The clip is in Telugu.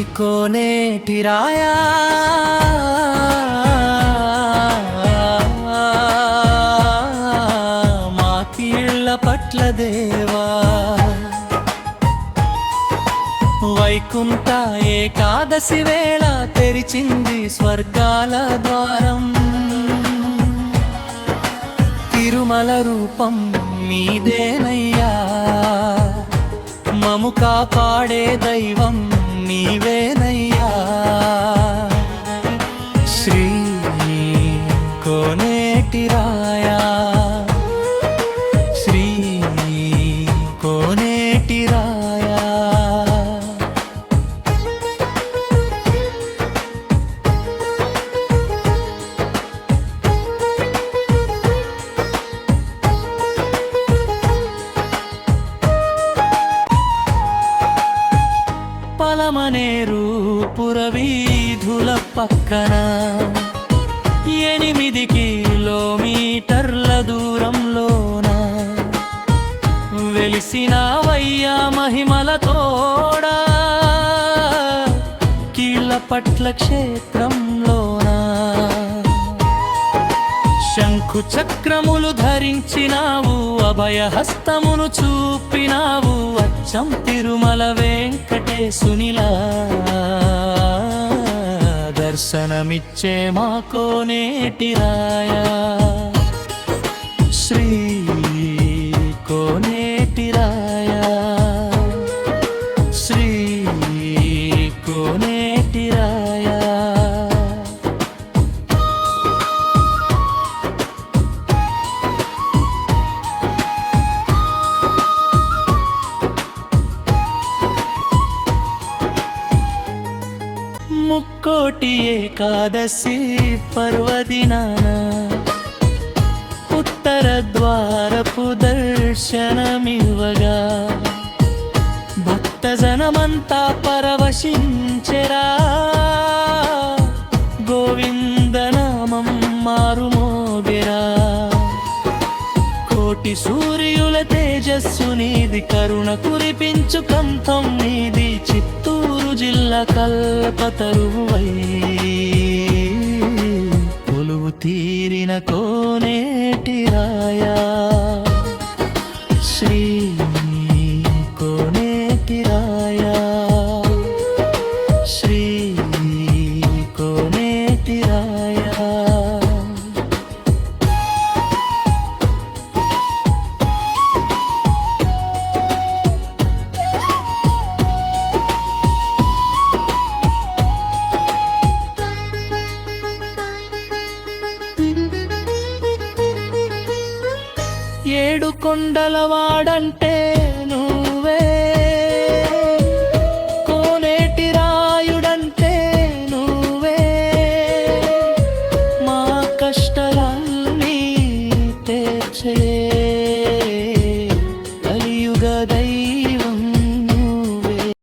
కోనేటి రాయా. మా కీళ్ళ పట్ల దేవా. వైకుంఠ ఏకాదశి వేళ తెరిచింది స్వర్గాల ద్వారం. తిరుమల రూపం మీదేనయ్యా. మము కాపాడే దైవ కోనేటి రాయా. శ్రీ కోనేటి రాయా. పలమనేరు పురవీధుల పక్కన ఎనిమిది కిలోమీటర్ల దూరంలోన వెలిసిన వయ్యా మహిమల తోడా. కీళ్ళ పట్ల క్షేత్రంలోనా శంఖు చక్రములు ధరించినావు అభయహస్తమును చూపినావు అచ్చం తిరుమల వెంకటేశునిలా. దర్శనమిచ్చే మా కోనేటి రాయా. శ్రీ ముక్కోటి ఏకాదశి పర్వదినాన ఉత్తర ద్వారపు దర్శనమివ్వగా. భక్తజనమంతా పరవశించరా. గోవిందనామం మారుమోగిరా. కోటి సూర్యుల తేజస్సు నీది కరుణ కురిపించు కంఠం నీది చిత్త జిల్ల కల్పతరువై కొలువు తీరిన కోనేటి రాయా. ఏడు కొండల వాడంటే నువ్వే. కోనేటి రాయుడంటే నువ్వే. మా కష్టాలన్నీ తెచ్చే